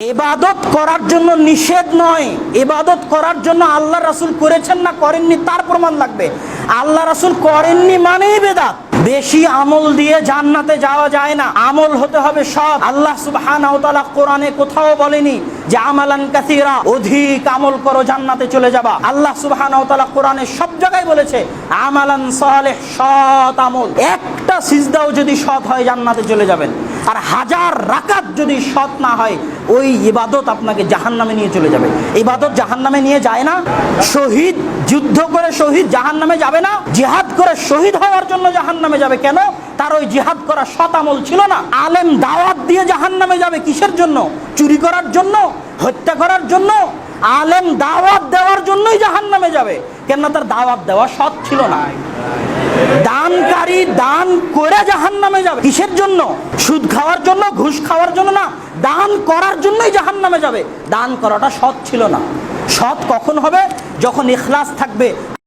এবাদত করার জন্য নিষেধ নয়। এবাদত করার জন্য আল্লাহ রাসুল করেছেন না, করেননি, তার প্রমাণ লাগবে। আল্লাহ রাসুল করেননি মানেই বেদাত। বেশি আমল দিয়ে জান্নাতে যাওয়া যায় না। আমল হতে হবে সব। আল্লাহ সুবহান কোরআনে কোথাও বলেনি যে আমালান কাসীরা, অধিক আমল করো, জান্নাতে চলে যাবা। আল্লাহ তাআলা কোরআনে সব জায়গায় বলেছে, আমালান সালেহ, সৎ আমল। একটা সিজদাও যদি সৎ হয়, জান্নাতে চলে যাবেন। আর হাজার রাকাত যদি সৎ না হয়, ওই ইবাদত আপনাকে জাহান্নামে নিয়ে চলে যাবে। ইবাদত জাহান্নামে নিয়ে যায় না। শহীদ, যুদ্ধ করে শহীদ জাহান্নামে যাবে না। জিহাদ করে শহীদ হওয়ার জন্য জাহান্নামে যাবে। কেন? তার ওই জিহাদ করা সৎ আমল ছিল না। আলেম দাওয়াত দিয়ে জাহান্নামে যাবে কিসের জন্য? চুরি করার জন্য? হত্যা করার জন্য? আলেম দাওয়াত দেওয়ার জন্যই জাহান্নামে যাবে। কেন তার দাওয়াত দেওয়া সৎ ছিল না। দানকারী দান করে জাহান নামে যাবে। কিসের জন্য? সুদ খাওয়ার জন্য, ঘুষ খাওয়ার জন্য না। দান করার জন্যই জাহান নামে যাবে। দান করাটা সৎ ছিল না। সৎ কখন হবে? যখন ইখলাস থাকবে।